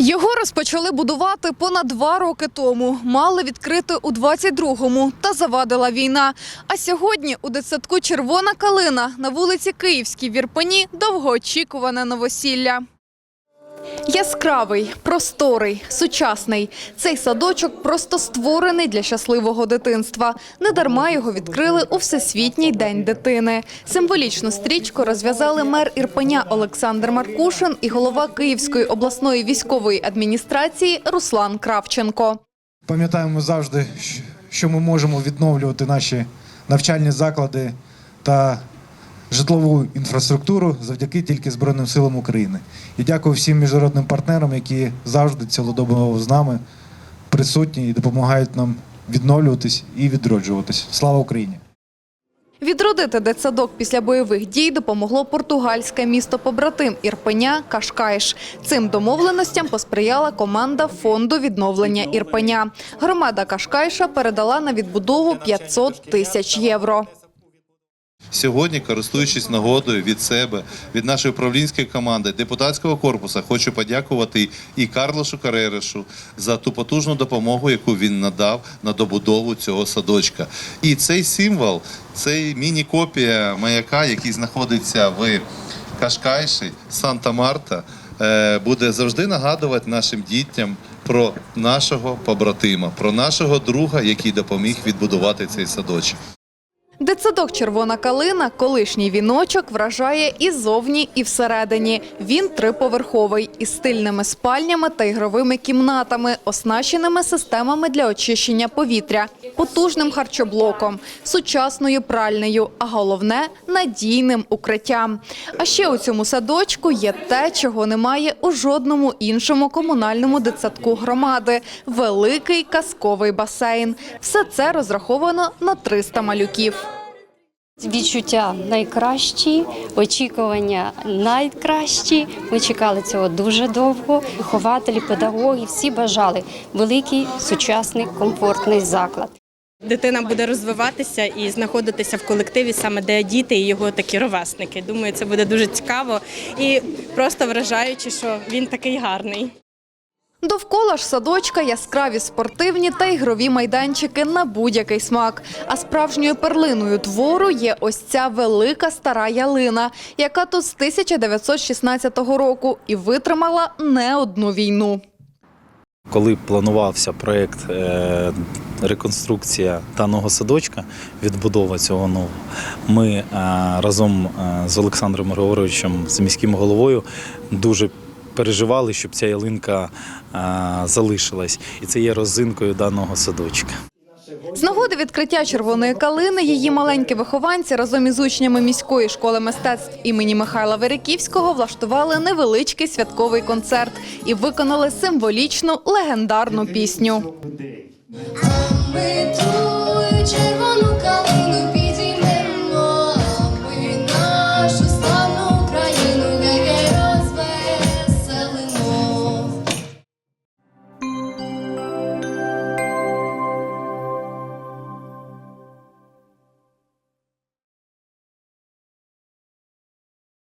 Його розпочали будувати понад два роки тому. Мали відкрити у 22-му, та завадила війна. А сьогодні у дитсадку Червона калина на вулиці Київській в Ірпені довгоочікуване новосілля. Яскравий, просторий, сучасний. Цей садочок просто створений для щасливого дитинства. Недарма його відкрили у Всесвітній день дитини. Символічну стрічку розв'язали мер Ірпеня Олександр Маркушин і голова Київської обласної військової адміністрації Руслан Кравченко. Пам'ятаємо завжди, що ми можемо відновлювати наші навчальні заклади та житлову інфраструктуру завдяки тільки Збройним силам України. І дякую всім міжнародним партнерам, які завжди цілодобово з нами присутні і допомагають нам відновлюватись і відроджуватись. Слава Україні! Відродити дитсадок після бойових дій допомогло португальське місто побратим Ірпеня Кашкайш. Цим домовленостям посприяла команда фонду відновлення Ірпеня. Громада Кашкайша передала на відбудову 500 тисяч євро. Сьогодні, користуючись нагодою від себе, від нашої управлінської команди, депутатського корпусу, хочу подякувати і Карлошу Каререшу за ту потужну допомогу, яку він надав на добудову цього садочка. І цей символ, цей міні-копія маяка, який знаходиться в Кашкайші, Санта-Марта, е, буде завжди нагадувати нашим дітям про нашого побратима, про нашого друга, який допоміг відбудувати цей садочок. Дитсадок Червона калина, колишній віночок, вражає і зовні, і всередині. Він триповерховий із стильними спальнями та ігровими кімнатами, оснащеними системами для очищення повітря, потужним харчоблоком, сучасною пральнею, а головне надійним укриттям. А ще у цьому садочку є те, чого немає у жодному іншому комунальному дитсадку громади великий казковий басейн. Все це розраховано на 300 малюків. Відчуття найкращі, очікування найкращі. Ми чекали цього дуже довго. Вихователі, педагоги всі бажали великий сучасний комфортний заклад. Дитина буде розвиватися і знаходитися в колективі саме де діти і його такі ровесники. Думаю, це буде дуже цікаво і просто вражаюче, що він такий гарний. Довкола ж садочка яскраві спортивні та ігрові майданчики на будь-який смак. А справжньою перлиною двору є ось ця велика стара ялина, яка тут з 1916 року і витримала не одну війну. Коли планувався проєкт е, реконструкція даного садочка, відбудова цього нового, ми е, разом е, з Олександром Григоровичем, з міським головою, дуже переживали, щоб ця ялинка е, залишилась. І це є розинкою даного садочка. З нагоди відкриття червоної калини її маленькі вихованці разом із учнями міської школи мистецтв імені Михайла Вериківського влаштували невеличкий святковий концерт і виконали символічну легендарну пісню. Ми тую червону калину підіймемо.